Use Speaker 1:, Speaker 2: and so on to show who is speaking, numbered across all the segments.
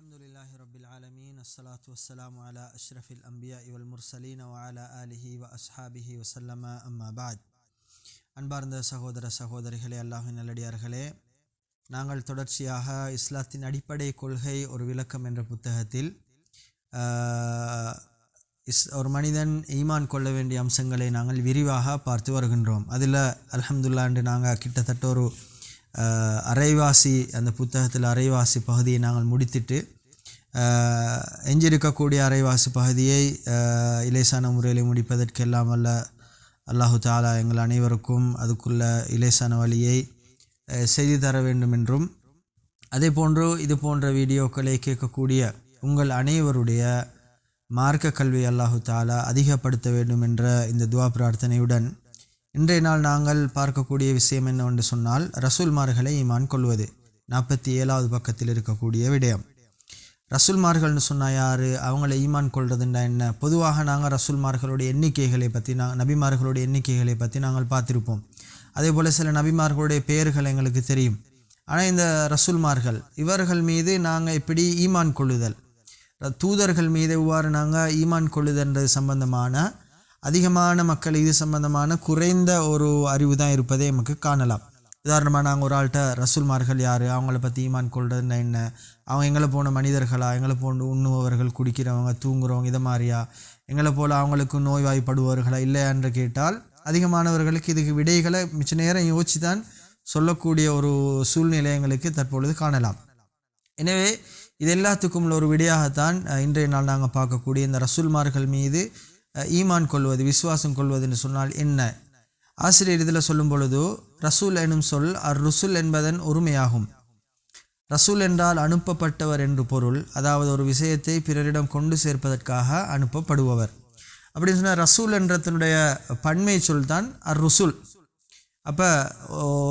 Speaker 1: الحمد لله رب العالمين الصلاة والسلام على أشرف الأنبياء والمرسلين وعلى آله وأصحابه وسلم أما بعد அன்பார்ந்த சகோதர சகோதரிகளே அல்லாஹின் நல்லடியார்களே நாங்கள் தொடர்ச்சியாக இஸ்லாத்தின் அடிப்படை கொள்கை ஒரு விளக்கம் என்ற புத்தகத்தில் ஆஹ், இஸ் ஒரு மனிதன் ஈமான் கொள்ள வேண்டிய அம்சங்களை நாங்கள் விரிவாக பார்த்து வருகின்றோம் அதில் அல்ஹம்துல்லா என்று நாங்கள் கிட்டத்தட்ட ஒரு ஆஹ், அரைவாசி அந்த புத்தகத்தில் அரைவாசி பகுதியை நாங்கள் முடித்துட்டு எஞ்சிருக்கக்கூடிய எஞ்சியிருக்கக்கூடிய அரைவாசி பகுதியை இலேசான முறையில் முடிப்பதற்கெல்லாம் அல்ல. அல்லாஹு தாலா எங்கள் அனைவருக்கும் அதுக்குள்ள இலேசான வழியை செய்து தர வேண்டும் என்றும் அதே போன்று இது போன்ற வீடியோக்களை கேட்கக்கூடிய உங்கள் அனைவருடைய மார்க்க கல்வி அல்லாஹு தாலா அதிகப்படுத்த வேண்டும் என்ற இந்த துவா பிரார்த்தனையுடன் இன்றைய நாள் நாங்கள் பார்க்கக்கூடிய விஷயம் என்னவென்று சொன்னால் ரசூல்மார்களை ஈமான் கொள்வது. நாற்பத்தி ஏழாவது பக்கத்தில் இருக்கக்கூடிய விடயம். ரசூல்மார்கள்னு சொன்னால் யார்? அவங்கள ஈமான் கொள்றதுண்டா என்ன? பொதுவாக நாங்கள் ரசூல்மார்களுடைய எண்ணிக்கைகளை பற்றி நான் நபிமார்களுடைய எண்ணிக்கைகளை பற்றி நாங்கள் பார்த்திருப்போம். அதே போல் சில நபிமார்களுடைய பெயர்கள் எங்களுக்கு தெரியும். ஆனால் இந்த ரசூல்மார்கள் இவர்கள் மீது நாங்கள் எப்படி ஈமான் கொள்ளுதல்? ர- தூதர்கள் மீது எவ்வாறு நாங்கள் ஈமான் கொள்ளுதல்ன்றது சம்பந்தமான அதிகமான மக்கள் இது சம்பந்தமான குறைந்த ஒரு அறிவு தான் இருப்பதை நமக்கு காணலாம். உதாரணமாக நாங்கள் ஒரு ஆள்கிட்ட ரசூல்மார்கள் யார்? அவங்கள பற்றி ஈமான் கொள்றதுன்னா என்ன? அவங்க எங்களை போன மனிதர்களா? எங்களை போன்று உண்ணுபவர்கள் குடிக்கிறவங்க தூங்குறவங்க இதை மாதிரியா? எங்களை போல் அவங்களுக்கு நோய்வாய்ப்படுபவர்களா? இல்லையா என்று கேட்டால் அதிகமானவர்களுக்கு இதுக்கு விடைகளை மிச்ச நேரம் யோசிச்சு தான் சொல்லக்கூடிய ஒரு சூழ்நிலை எங்களுக்கு தற்பொழுது காணலாம். எனவே இது எல்லாத்துக்கும் உள்ள ஒரு விடையாகத்தான் இன்றைய நாள் நாங்கள் பார்க்கக்கூடிய இந்த ரசூல்மார்கள் மீது ஈமான் கொள்வது விசுவாசம் கொள்வதுன்னு சொன்னால் என்ன? ஆசிரியர் இதில் சொல்லும் பொழுது ரசூல் எனும் சொல் அர் ருசுல் என்பதன் ஒருமையாகும் ரசூல் என்றால் அனுப்பப்பட்டவர் என்று பொருள். அதாவது ஒரு விஷயத்தை பிறரிடம் கொண்டு சேர்ப்பதற்காக அனுப்பப்படுபவர். அப்படின்னு சொன்னால் ரசூல் என்றதனுடைய பன்மை சொல் தான் அர் ருசுல் அப்போ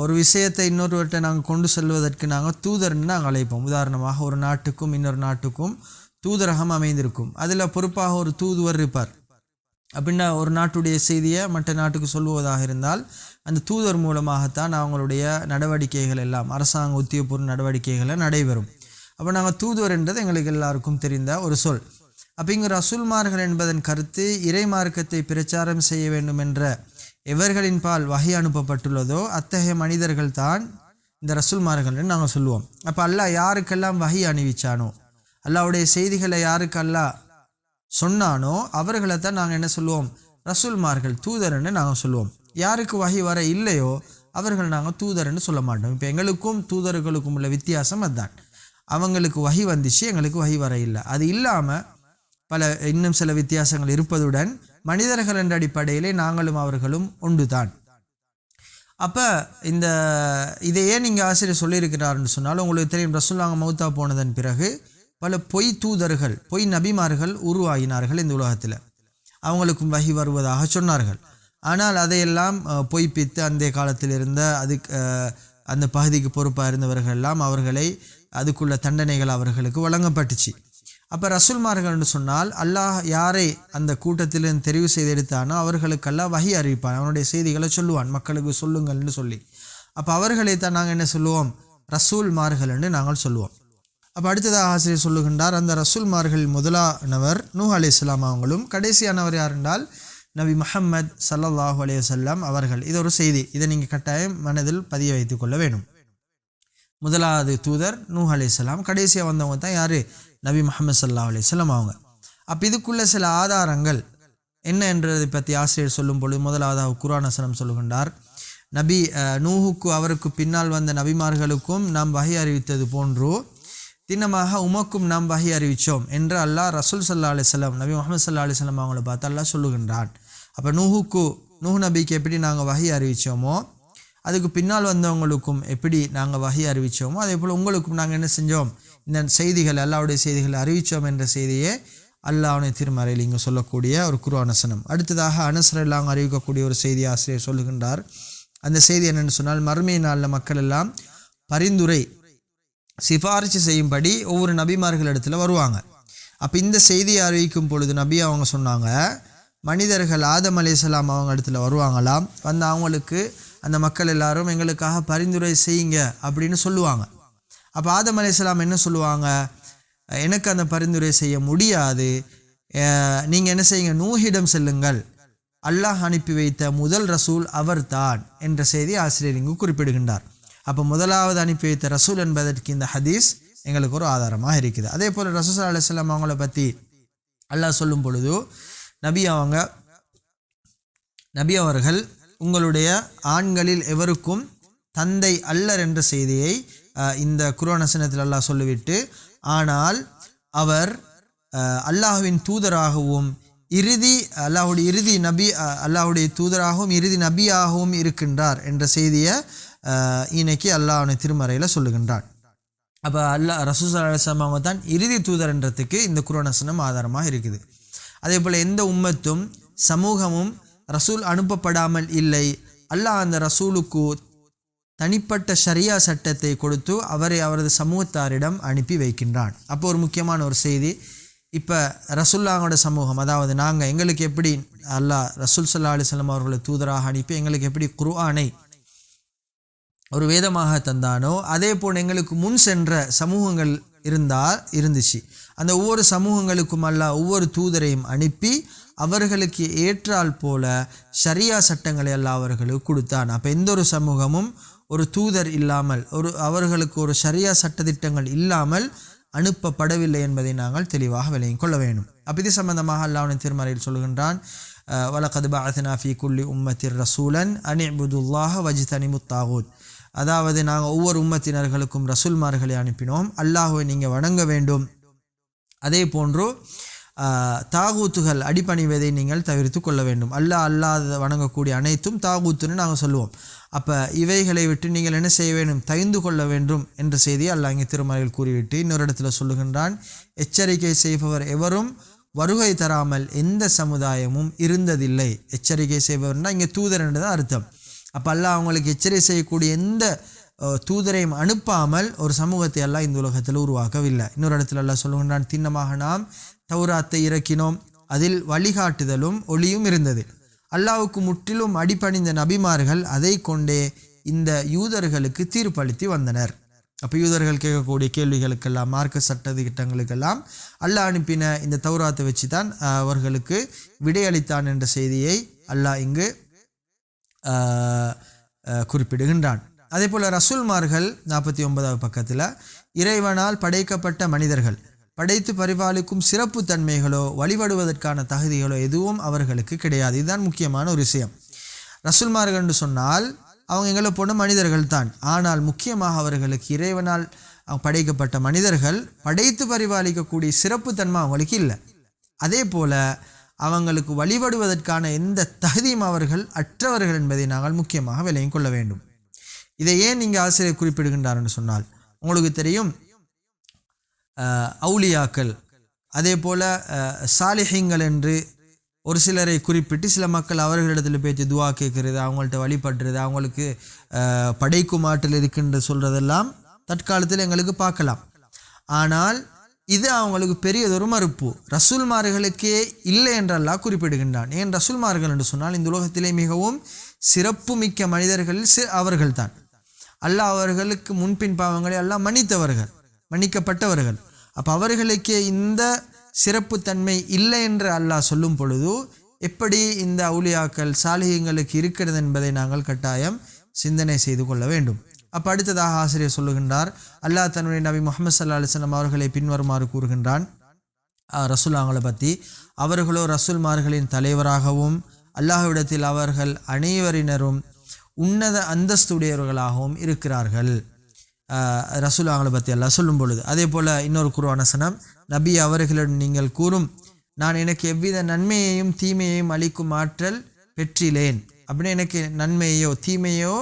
Speaker 1: ஒரு விஷயத்தை இன்னொருவர்கிட்ட நாங்கள் கொண்டு செல்வதற்கு நாங்கள் தூதர்னு நாங்கள் அழைப்போம். உதாரணமாக ஒரு நாட்டுக்கும் இன்னொரு நாட்டுக்கும் தூதரகம் அமைந்திருக்கும். அதில் பொறுப்பாக ஒரு தூதுவர் இருப்பார். அப்படின்னா ஒரு நாட்டுடைய செய்தியை மற்ற நாட்டுக்கு சொல்லுவதாக இருந்தால் அந்த தூதர் மூலமாகத்தான் அவங்களுடைய நடவடிக்கைகள் எல்லாம் அரசாங்க உத்தியோகபூர்வ நடவடிக்கைகளை நடைபெறும். அப்போ நாங்கள் தூதுவர் என்றது எங்களுக்கு எல்லாருக்கும் தெரிந்த ஒரு சொல். அப்போ இங்கு ரசூல்மார்கள் என்பதன் கருத்து இறை மார்க்கத்தை பிரச்சாரம் செய்ய வேண்டும் என்ற எவர்களின் பால் வகை அனுப்பப்பட்டுள்ளதோ அத்தகைய மனிதர்கள் தான் இந்த ரசூல்மார்கள்னு நாங்கள் சொல்லுவோம். அப்போ அல்லாஹ் யாருக்கெல்லாம் வகை அணிவிச்சானோ அல்லாவுடைய செய்திகளை யாருக்கு அல்லாஹ் சொன்னானோ அவர்களை தான் நாங்கள் என்ன சொல்லுவோம்? ரசூல்மார்கள் தூதர்ன்னு நாங்கள் சொல்லுவோம். யாருக்கு வகை வர இல்லையோ அவர்கள் நாங்கள் தூதர்ன்னு சொல்ல மாட்டோம். இப்போ எங்களுக்கும் தூதர்களுக்கும் உள்ள வித்தியாசம் அதுதான் அவங்களுக்கு வகை வந்துச்சு எங்களுக்கு வகை வர இல்லை. அது இல்லாமல் பல இன்னும் சில வித்தியாசங்கள் இருப்பதுடன் மனிதர்கள் என்ற அடிப்படையிலே நாங்களும் அவர்களும் ஒன்று தான் அப்போ இந்த இதை ஏன் நீங்கள் ஆசிரியர் சொல்லியிருக்கிறாருன்னு சொன்னால் உங்களுக்கு தெரியும் ரசூல்லாங்க மௌத்தா போனதன் பிறகு பல பொய் தூதர்கள் பொய் நபிமார்கள் உருவாகினார்கள் இந்த உலகத்தில். அவங்களுக்கும் வகி வருவதாக சொன்னார்கள். ஆனால் அதையெல்லாம் பொய்ப்பித்து அந்த காலத்தில் இருந்த அதுக்கு அந்த பகுதிக்கு பொறுப்பாக இருந்தவர்கள் எல்லாம் அவர்களை அதுக்குள்ள தண்டனைகள் அவர்களுக்கு வழங்கப்பட்டுச்சு. அப்போ ரசூல்மார்கள்னு சொன்னால் அல்லாஹ் யாரை அந்த கூட்டத்திலிருந்து தெரிவு செய்து எடுத்தானோ அவர்களுக்கெல்லாம் வகி அறிவிப்பான். அவனுடைய செய்திகளை சொல்லுவான். மக்களுக்கு சொல்லுங்கள்னு சொல்லி. அப்போ அவர்களை தான் நாங்கள் என்ன சொல்லுவோம்? ரசூல்மார்கள்னு நாங்கள் சொல்லுவோம். அப்போ அடுத்ததாக ஆசிரியர் சொல்லுகின்றார் அந்த ரசூல்மார்கள் முதலானவர் நூ அலி இஸ்லாம் அவங்களும் கடைசியானவர் யார் என்றால் நபி முஹம்மத் ஸல்லல்லாஹு அலைஹி அவர்கள். இது ஒரு செய்தி. இதை நீங்கள் கட்டாயம் மனதில் பதிய வைத்து கொள்ள வேண்டும். முதலாவது தூதர் நூ அலைஹிஸ்ஸலாம் கடைசியாக வந்தவங்க தான் யார்? நபி முஹம்மது சல்லாஹ் அலைஹி அவங்க. அப்போ இதுக்குள்ள சில ஆதாரங்கள் என்ன என்றதை பற்றி ஆசிரியர் சொல்லும் பொழுது முதலாவதாக குர்ஆன் வசனம் சொல்லுகின்றார். நபி நூஹுக்கு அவருக்கு பின்னால் வந்த நபிமார்களுக்கும் நாம் வகை அறிவித்தது போன்றோ தினமாக உமக்கும் நாம் வகை அறிவித்தோம் என்று அல்லாஹ் ரசூல் சல்லா அலிஸ்லாம் நபி முகமது சல்லா அலிஸ்லாம் அவங்கள பார்த்து அல்லாஹ் சொல்லுகின்றான். அப்போ நூஹுக்கு நூஹ் நபிக்கு எப்படி நாங்கள் வகை அறிவித்தோமோ அதுக்கு பின்னால் வந்தவங்களுக்கும் எப்படி நாங்கள் வகை அறிவித்தோமோ அதே போல் உங்களுக்கும் நாங்கள் என்ன செஞ்சோம்? இந்த செய்திகள் அல்லாவுடைய செய்திகளை அறிவித்தோம் என்ற செய்தியே அல்லாவுடைய திருமறையில் இங்கே சொல்லக்கூடிய ஒரு குருவானசனம் அடுத்ததாக அனசர் எல்லாம் அறிவிக்கக்கூடிய ஒரு செய்தி ஆசிரியர் சொல்லுகின்றார். அந்த செய்தி என்னென்னு சொன்னால் மறுமை நாளில் மக்கள் எல்லாம் பரிந்துரை சிபாரிசு செய்யும்படி ஒவ்வொரு நபிமார்கள் இடத்துல வருவாங்க. அப்போ இந்த செய்தியை அறிவிக்கும் பொழுது நபி அவங்க சொன்னாங்க மனிதர்கள் ஆதம் அலேசலாம் அவங்க இடத்துல வருவாங்களாம் வந்து அவங்களுக்கு அந்த மக்கள் எல்லாரும் எங்களுக்காக பரிந்துரை செய்யுங்க அப்படின்னு சொல்லுவாங்க. அப்போ ஆதம் அலைஹிஸ்ஸலாம் என்ன சொல்லுவாங்க எனக்கு அந்த பரிந்துரை செய்ய முடியாது நீங்கள் என்ன செய்யுங்க நூஹிடம் செல்லுங்கள். அல்லாஹ் அனுப்பி வைத்த முதல் ரசூல் அவர்தான் என்ற செய்தி ஆசிரியர் இங்கு குறிப்பிடுகின்றார். அப்போ முதலாவது அனுப்பி வைத்த ரசூல் என்பதற்கு இந்த ஹதீஸ் எங்களுக்கு ஒரு ஆதாரமாக இருக்குது. அதே போல் ரசூல் அலுவலாம் அவங்கள பற்றி அல்லாஹ் சொல்லும் பொழுது நபி அவங்க நபி அவர்கள் உங்களுடைய ஆண்களில் எவருக்கும் தந்தை அல்லர் என்ற செய்தியை இந்த குரோனசனத்தில் அல்லாஹ் சொல்லிவிட்டு ஆனால் அவர் அல்லாஹுவின் தூதராகவும் இறுதி அல்லாஹுடைய இறுதி நபி அஹ், அல்லாஹுடைய தூதராகவும் இறுதி நபியாகவும் இருக்கின்றார் என்ற செய்தியை இன்னைக்கு இன்னைக்கு அவனை திருமறையில் சொல்லுகின்றான். அப்போ அல்லா ரசூசா அலுவலாம் அவங்க தான் இறுதி தூதர்ன்றதுக்கு இந்த குரோனசனம் ஆதாரமாக இருக்குது. அதே போல் எந்த உம்மத்தும் சமூகமும் ரசூல் அனுப்பப்படாமல் இல்லை. அல்லாஹ் அந்த ரசூலுக்கு தனிப்பட்ட ஷரியா சட்டத்தை கொடுத்து அவரை அவரது சமூகத்தாரிடம் அனுப்பி வைக்கின்றான். அப்போ ஒரு முக்கியமான ஒரு செய்தி இப்போ ரசுல்லாங்களோட சமூகம் அதாவது நாங்கள் எங்களுக்கு எப்படி அல்லாஹ் ரசூல் சல்லா அலிஸ்லாம் அவர்களை தூதராக அனுப்பி எங்களுக்கு எப்படி குர்ஆனை ஒரு வேதமாக தந்தானோ அதே போல் எங்களுக்கு முன் சென்ற சமூகங்கள் இருந்தால் இருந்துச்சு. அந்த ஒவ்வொரு சமூகங்களுக்கும் அல்ல ஒவ்வொரு தூதரையும் அனுப்பி அவர்களுக்கு ஏற்றால் போல சரியா சட்டங்களை எல்லாம் அவர்களுக்கு கொடுத்தான். அப்போ எந்த ஒரு சமூகமும் ஒரு தூதர் இல்லாமல் ஒரு அவர்களுக்கு ஒரு சரியா சட்டத்திட்டங்கள் இல்லாமல் அனுப்பப்படவில்லை என்பதை நாங்கள் தெளிவாக விளங்கிக் கொள்ள வேண்டும். அப்போ இது சம்பந்தமாக அல்லாஹ்வின் திருமறையில் சொல்கின்றான் வலகது பாஅத்னா ஃபீ குல்லி உம்மத்திர் ரசூலன் அனிபுதுல்லாஹ வஜித் அனிமுத்தாகூத் அதாவது நாங்கள் ஒவ்வொரு உம்மத்தினர்களுக்கும் ரசூல்மார்களை அனுப்பினோம். அல்லாஹுவை நீங்கள் வணங்க வேண்டும். அதே போன்று தாகூத்துகள் அடிபணிவதை நீங்கள் தவிர்த்து கொள்ள வேண்டும். அல்லாஹ் அல்லாத வணங்கக்கூடிய அனைத்தும் தாகூத்துன்னு நாங்கள் சொல்லுவோம். அப்போ இவைகளை விட்டு நீங்கள் என்ன செய்ய வேண்டும்? தயந்து கொள்ள வேண்டும் என்ற செய்தியை அல்லாஹ் இங்கே திருமறையில் கூறிவிட்டு இன்னொரு இடத்துல சொல்லுகின்றான். எச்சரிக்கை செய்பவர் எவரும் வருகை தராமல் எந்த சமுதாயமும் இருந்ததில்லை. எச்சரிக்கை செய்பவர்னா இங்கே தூதர் என்று தான் அர்த்தம். அப்போ அல்லாஹ் அவங்களுக்கு எச்சரிக்கை செய்யக்கூடிய எந்த தூதரையும் அனுப்பாமல் ஒரு சமூகத்தை எல்லாம் இந்த உலகத்தில் உருவாக்கவில்லை. இன்னொரு இடத்துல எல்லாம் சொல்லுகின்றான் திண்ணமாக நாம் தௌராத்தை இறக்கினோம். அதில் வழிகாட்டுதலும் ஒளியும் இருந்தது. அல்லாவுக்கு முற்றிலும் அடிபணிந்த நபிமார்கள் அதை கொண்டே இந்த யூதர்களுக்கு தீர்ப்பளித்து வந்தனர். அப்போ யூதர்கள் கேட்கக்கூடிய கேள்விகளுக்கெல்லாம் மார்க்க சட்ட திட்டங்களுக்கெல்லாம் அல்லாஹ் அனுப்பின இந்த தௌராத்தை வச்சு தான் அவர்களுக்கு விடையளித்தான் என்ற செய்தியை அல்லாஹ் இங்கு குறிப்பிடுகின்றான். அதே போல் ரசூல்மார்கள் நாற்பத்தி ஒன்பதாவது பக்கத்தில் இறைவனால் படைக்கப்பட்ட மனிதர்கள் படைத்து பரிபாலிக்கும் சிறப்பு தன்மைகளோ வழிபடுவதற்கான தகுதிகளோ எதுவும் அவர்களுக்கு கிடையாது. இதுதான் முக்கியமான ஒரு விஷயம். ரசூல்மார்கள் என்று சொன்னால் அவங்க எங்களை போன மனிதர்கள் தான். ஆனால் முக்கியமாக அவர்களுக்கு இறைவனால் அவங்க படைக்கப்பட்ட மனிதர்கள் படைத்து பரிபாலிக்கக்கூடிய சிறப்பு தன்மை அவங்களுக்கு இல்லை. அதே போல் அவங்களுக்கு வழிபடுவதற்கான எந்த தகுதியும் அவர்கள் அற்றவர்கள் என்பதை நாங்கள் முக்கியமாக விலையும் கொள்ள வேண்டும். இதை ஏன் இங்கே ஆசிரியர் குறிப்பிடுகின்றார் என்று சொன்னால் உங்களுக்கு தெரியும் அஹ், அவுலியாக்கள் அதே போல் சாலிஹிங்கள் என்று ஒரு சிலரை குறிப்பிட்டு சில மக்கள் அவர்களிடத்தில் பேச்சு துவா கேட்கறது அவங்கள்ட்ட வழிபடுறது அவங்களுக்கு அஹ், படைக்கும் ஆற்றல் இருக்குன்னு தற்காலத்தில் எங்களுக்கு பார்க்கலாம். ஆனால் இது அவங்களுக்கு பெரியதொரு மறுப்பு ரசூல்மார்களுக்கே இல்லை என்றெல்லாம் குறிப்பிடுகின்றான். ஏன் ரசூல்மார்கள் என்று சொன்னால் இந்த உலகத்திலே மிகவும் சிறப்பு மிக்க மனிதர்களில் சி அவர்கள்தான். அல்லாஹ் அவர்களுக்கு முன்பின் பாவங்களை எல்லாம் மன்னித்தவர்கள் மன்னிக்கப்பட்டவர்கள். அப்போ அவர்களுக்கே இந்த சிறப்புத்தன்மை இல்லை என்று அல்லாஹ் சொல்லும் பொழுது எப்படி இந்த அவுளியாக்கள் சாலிகங்களுக்கு இருக்கிறது என்பதை நாங்கள் கட்டாயம் சிந்தனை செய்து கொள்ள வேண்டும். அப்போ அடுத்ததாக ஆசிரியர் சொல்லுகின்றார் அல்லாஹ் தன்னுடைய நபி முகமது சல்லா அலிஸ்லாம் அவர்களை பின்வருமாறு கூறுகின்றான். ரசூல் அவங்களை பற்றி அவர்களோ ரசூல்மார்களின் தலைவராகவும் அல்லாஹ்விடத்தில் அவர்கள் அனைவரினரும் உன்னத அந்தஸ்துடையவர்களாகவும் இருக்கிறார்கள். ரசூல் அவங்களை பற்றி அல்லா சொல்லும் பொழுது அதே போல் இன்னொரு குருவானசனம் நபி அவர்களிடம் நீங்கள் கூறும் நான் எனக்கு எவ்வித நன்மையையும் தீமையையும் அளிக்கும் ஆற்றல் பெற்றிலேன். அப்படின்னு எனக்கு நன்மையோ தீமையோ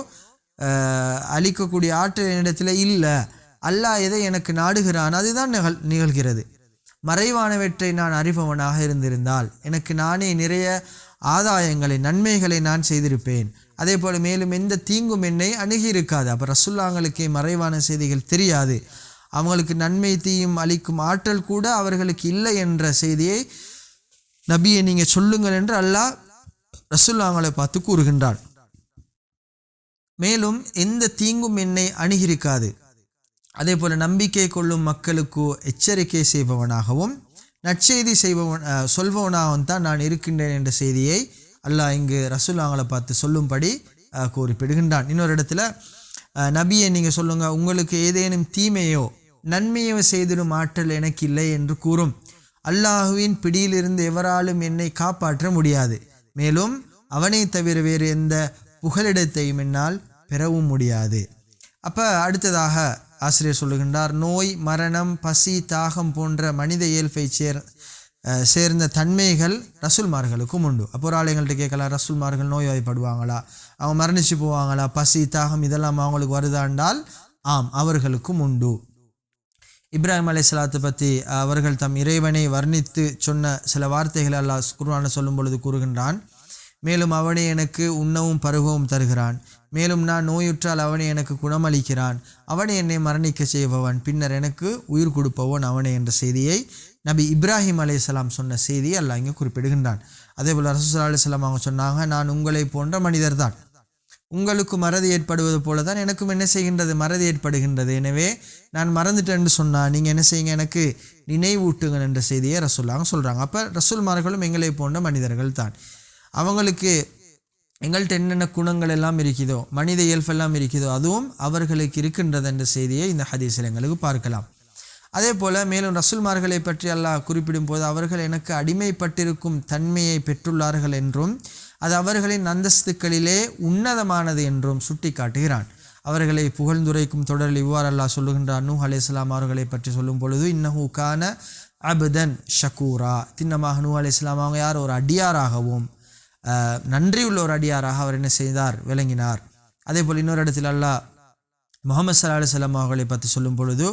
Speaker 1: அழிக்கக்கூடிய அளிக்கக்கூடிய ஆற்றல் என்னிடத்தில் இல்லை. அல்லாஹ் எதை எனக்கு நாடுகிறான்? அதுதான் நிகழ் நிகழ்கிறது. மறைவானவற்றை நான் அறிபவனாக இருந்திருந்தால் எனக்கு நானே நிறைய ஆதாயங்களை நன்மைகளை நான் செய்திருப்பேன். அதே போல் மேலும் எந்த தீங்கும் என்னை அணுகி இருக்காது அப்போ ரசுல்லாங்களுக்கே மறைவான செய்திகள் தெரியாது. அவங்களுக்கு நன்மை தீயும் அளிக்கும் ஆற்றல் கூட அவர்களுக்கு இல்லை என்ற செய்தியை நபியை நீங்கள் சொல்லுங்கள் என்று அல்லாஹ் ரசுல்லாங்களை பார்த்து கூறுகின்றான். மேலும் எந்த தீங்கும் என்னை அணுகியிருக்காது. அதே போல் நம்பிக்கை கொள்ளும் மக்களுக்கு எச்சரிக்கை செய்பவனாகவும் நற்செய்தி செய்பவன் சொல்பவனாகவும் தான் நான் இருக்கின்றேன் என்ற செய்தியை அல்லாஹ் இங்கு ரசூலாங்களை பார்த்து சொல்லும்படி கூறிப்பிடுகின்றான். இன்னொரு இடத்துல நபியை நீங்கள் சொல்லுங்கள் உங்களுக்கு ஏதேனும் தீமையோ நன்மையோ செய்திடும் ஆற்றல் எனக்கு இல்லை என்று கூறும். அல்லாஹுவின் பிடியிலிருந்து எவராலும் என்னை காப்பாற்ற முடியாது. மேலும் அவனை தவிர வேறு எந்த புகலிடத்தையும் என்னால் பெறவும் முடியாது. அப்போ அடுத்ததாக ஆசிரியர் சொல்லுகின்றார் நோய் மரணம் பசி தாகம் போன்ற மனித இயல்பை சேர் சேர்ந்த தன்மைகள் ரசூல்மார்களுக்கும் உண்டு. அப்போ ஒரு ஆள் எங்கள்கிட்ட கேட்கலாம் ரசூல்மார்கள் நோய்வாய்ப்படுவாங்களா? அவங்க மரணிச்சு போவாங்களா? பசி தாகம் இதெல்லாம் அவங்களுக்கு வருதாண்டால் ஆம் அவர்களுக்கும் உண்டு. இப்ராஹிம் அலைஹிஸ்ஸலாத்தை பற்றி அவர்கள் தம் இறைவனை வர்ணித்து சொன்ன சில வார்த்தைகளை அல்லாஹ் குருவான சொல்லும் பொழுது கூறுகின்றான் மேலும் அவனே எனக்கு உண்ணவும் பருகவும் தருகிறான். மேலும் நான் நோயுற்றால் அவனே எனக்கு குணமளிக்கிறான். அவனே என்னை மரணிக்க செய்பவன். பின்னர் எனக்கு உயிர் கொடுப்பவன் அவனே என்ற செய்தியை நபி இப்ராஹிம் அலைஹிஸ்ஸலாம் சொன்ன செய்தியை அல்லாஹ் இங்கே குறிப்பிடுகின்றான். அதே போல் ரசூல் அலுவலாம் அவங்க சொன்னாங்க நான் உங்களை போன்ற மனிதர் தான். உங்களுக்கு மறதி ஏற்படுவது போல தான் எனக்கும் என்ன செய்கின்றது? மறதி ஏற்படுகின்றது. எனவே நான் மறந்துட்டேன்னு சொன்னால் நீங்கள் என்ன செய்யுங்க? எனக்கு நினைவூட்டுங்கள் என்ற செய்தியை ரசூல்லாங்க சொல்கிறாங்க அப்போ ரசூல்மார்களும் எங்களை போன்ற மனிதர்கள் தான். அவங்களுக்கு எங்கள்கிட்ட என்னென்ன குணங்கள் எல்லாம் இருக்குதோ மனித இயல்பெல்லாம் இருக்குதோ அதுவும் அவர்களுக்கு இருக்கின்றது என்ற செய்தியை இந்த ஹதீஸில் எங்களுக்கு பார்க்கலாம். அதே போல் மேலும் ரசூல்மார்களை பற்றி அல்லாஹ் குறிப்பிடும் போது அவர்கள் எனக்கு அடிமைப்பட்டிருக்கும் தன்மையை பெற்றுள்ளார்கள் என்றும் அது அவர்களின் அந்தஸ்துக்களிலே உன்னதமானது என்றும் சுட்டி காட்டுகிறான் அவர்களை புகழ்ந்துரைக்கும் தொடரில் இவ்வாறு அல்லாஹ் சொல்லுகின்றார் நூஹ் அலைஹிஸ்ஸலாம் அவர்களை பற்றி சொல்லும் பொழுது இன்னஹு கான அபுதன் ஷக்கூரா திண்ணமாக நூ அலைஹிஸ்ஸலாம் அவங்க யார்? ஒரு அடியாராகவும் நன்றியுள்ள ஒரு அடியாராக அவர் என்ன செய்தார்? விளங்கினார். அதே போல் இன்னொரு இடத்தில் அல்லாஹ் முகமது சல்லா அலுவலம் அவர்களை பற்றி சொல்லும் பொழுது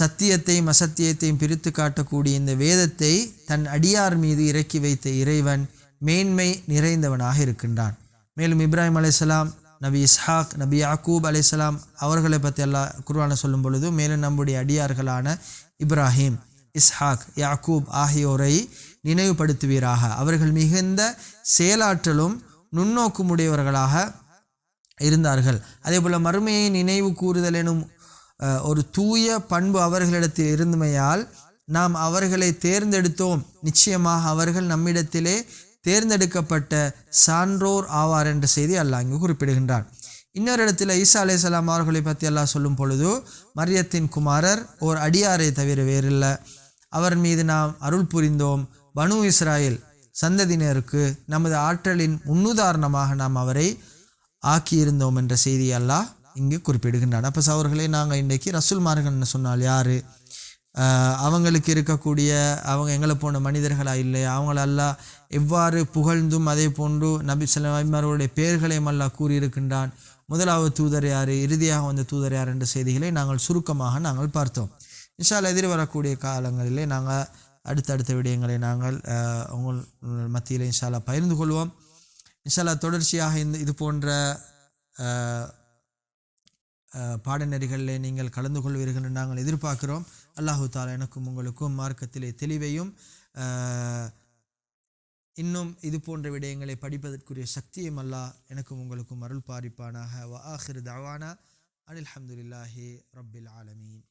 Speaker 1: சத்தியத்தையும் அசத்தியத்தையும் பிரித்து காட்டக்கூடிய இந்த வேதத்தை தன் அடியார் மீது இறக்கி வைத்த இறைவன் மேன்மை நிறைந்தவனாக இருக்கின்றான். மேலும் இப்ராஹிம் அலைசலாம் நபி இஸ்ஹாக் நபி யாக்கூப் அலைஹிஸ்ஸலாம் அவர்களை பற்றி அல்லா குருவான சொல்லும் பொழுது மேலும் நம்முடைய அடியார்களான இப்ராஹிம் இஸ்ஹாக் யாக்கூப் ஆகியோரை நினைவுபடுத்துவீராக. அவர்கள் மிகுந்த செயலாற்றலும் நுண்ணோக்குமுடையவர்களாக இருந்தார்கள். அதே போல் மறுமையை நினைவு கூறுதல் எனும் ஒரு தூய பண்பு அவர்களிடத்தில் இருந்தமையால் நாம் அவர்களை தேர்ந்தெடுத்தோம். நிச்சயமாக அவர்கள் நம்மிடத்திலே தேர்ந்தெடுக்கப்பட்ட சான்றோர் ஆவார் என்ற செய்தி அல்லாஹ் இங்கு குறிப்பிடுகின்றான். இன்னொரு இடத்துல ஈசா அலைஹிஸ்ஸலாம் அவர்களை பற்றி எல்லாம் சொல்லும் பொழுது மரியத்தின் குமாரர் ஓர் அடியாரை தவிர வேறில்லை. அவர் மீது நாம் அருள் புரிந்தோம். பனு இஸ்ராயேல் சந்ததியினருக்கு நமது ஆற்றலின் முன்னுதாரணமாக நாம் அவரை ஆக்கியிருந்தோம் என்ற செய்தி அல்லாஹ் இங்கு குறிப்பிடுகின்றான். அப்போ சவர்களே நாங்கள் இன்றைக்கு ரசூல்மார்கள்னு சொன்னால் யார்? அவங்களுக்கு இருக்கக்கூடிய அவங்க எங்களை போன மனிதர்களாக இல்லை அவங்களெல்லாம் எவ்வாறு புகழ்ந்தும் அதே போன்று நபி சொல்லமார்களுடைய பெயர்களையும் அல்லாஹ் கூறியிருக்கின்றான். முதலாவது தூதர் யார்? இறுதியாக வந்த தூதர் யார் என்ற செய்திகளை நாங்கள் சுருக்கமாக நாங்கள் பார்த்தோம். இன்ஷால் எதிர்வரக்கூடிய காலங்களிலே நாங்கள் அடுத்தடுத்த விடயங்களை நாங்கள் உங்கள் மத்தியில் இன்ஷால்லா பகிர்ந்து கொள்வோம். இன்ஷால்லா தொடர்ச்சியாக இந்த இது போன்ற பாடநெறிகளில் நீங்கள் கலந்து கொள்வீர்கள் என்று நாங்கள் எதிர்பார்க்கிறோம். அல்லாஹு தாலா எனக்கும் உங்களுக்கும் மார்க்கத்திலே தெளிவையும் இன்னும் இது போன்ற விடயங்களை படிப்பதற்குரிய சக்தியும் அல்லாஹ் எனக்கும் உங்களுக்கும் அருள் பாரிப்பானாக. வ ஆஹிர் தவானா. அனில் அஹமதுல்லாஹி ரப்பில் ஆலமீன்.